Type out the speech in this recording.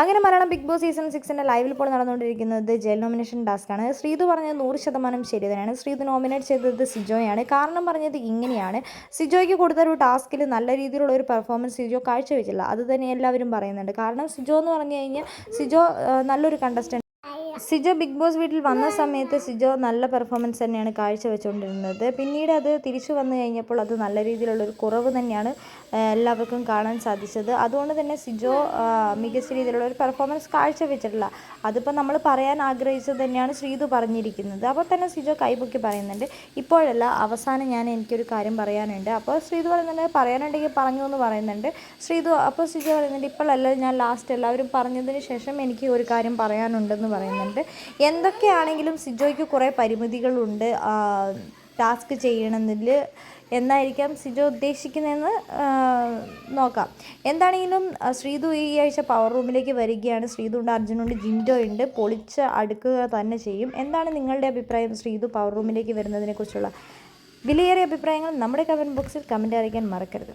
അങ്ങനെ Malayalam Bigg Boss season സിക്സിന്റെ ലൈവിൽ ഇപ്പോൾ നടന്നുകൊണ്ടിരിക്കുന്നത് ജയിൽ നോമിനേഷൻ ടാസ്ക്കാണ്. ശ്രീതു പറഞ്ഞത് നൂറ് ശതമാനം ശരി തന്നെയാണ്. ശ്രീതു നോമിനേറ്റ് ചെയ്തത് സിജോയാണ്. കാരണം പറഞ്ഞത് ഇങ്ങനെയാണ്. സിജോയ്ക്ക് കൊടുത്ത ഒരു ടാസ്കിൽ നല്ല രീതിയിലുള്ള ഒരു പെർഫോമൻസ് സിജോ കാഴ്ചവെച്ചില്ല. അത് തന്നെ എല്ലാവരും പറയുന്നുണ്ട്. കാരണം സിജോ എന്ന് പറഞ്ഞു കഴിഞ്ഞാൽ സിജോ നല്ലൊരു കണ്ടസ്റ്റന്റ് സിജോ ബിഗ് ബോസ് വീട്ടിൽ വന്ന സമയത്ത് സിജോ നല്ല പെർഫോമൻസ് തന്നെയാണ് കാഴ്ചവെച്ചുകൊണ്ടിരുന്നത് പിന്നീട് അത് തിരിച്ചു വന്നു കഴിഞ്ഞപ്പോൾ അത് നല്ല രീതിയിലുള്ള ഒരു കുറവ് തന്നെയാണ് എല്ലാവർക്കും കാണാൻ സാധിച്ചത്. അതുകൊണ്ട് തന്നെ സിജോ മികച്ച രീതിയിലുള്ള ഒരു പെർഫോമൻസ് കാഴ്ചവെച്ചിട്ടില്ല. അതിപ്പോൾ നമ്മൾ പറയാൻ ആഗ്രഹിച്ചത് തന്നെയാണ് ശ്രീതു പറഞ്ഞിരിക്കുന്നത്. അപ്പോൾ തന്നെ സിജോ കൈപൊക്കി പറയുന്നുണ്ട് ഇപ്പോഴല്ല അവസാനം ഞാൻ എനിക്കൊരു കാര്യം പറയാനുണ്ട്. അപ്പോൾ ശ്രീതു പറയുന്നുണ്ട് പറയാനുണ്ടെങ്കിൽ പറഞ്ഞു എന്ന് പറയുന്നുണ്ട്. ശ്രീതു അപ്പോൾ സിജോ പറയുന്നുണ്ട് ഇപ്പോഴല്ല ഞാൻ ലാസ്റ്റ് എല്ലാവരും പറഞ്ഞതിന് ശേഷം എനിക്ക് ഒരു കാര്യം പറയാനുണ്ടെന്ന് പറയുന്നുണ്ട്. എന്തൊക്കെയാണെങ്കിലും സിജോയ്ക്ക് കുറേ പരിമിതികളുണ്ട് ടാസ്ക് ചെയ്യണമെന്നിൽ എന്നായിരിക്കാം സിജോ ഉദ്ദേശിക്കുന്നതെന്ന് നോക്കാം. എന്താണെങ്കിലും ശ്രീതു ഈ ആഴ്ച പവർ റൂമിലേക്ക് വരികയാണ്. ശ്രീതു ഉണ്ട് അർജുനുണ്ട് ജിൻഡോ ഉണ്ട് പൊളിച്ച് അടുക്കുക തന്നെ ചെയ്യും. എന്താണ് നിങ്ങളുടെ അഭിപ്രായം ശ്രീതു പവർ റൂമിലേക്ക് വരുന്നതിനെക്കുറിച്ചുള്ള? വിലയേറിയ അഭിപ്രായങ്ങൾ നമ്മുടെ കമന്റ് ബോക്സിൽ കമന്റ് അറിയിക്കാൻ മറക്കരുത്.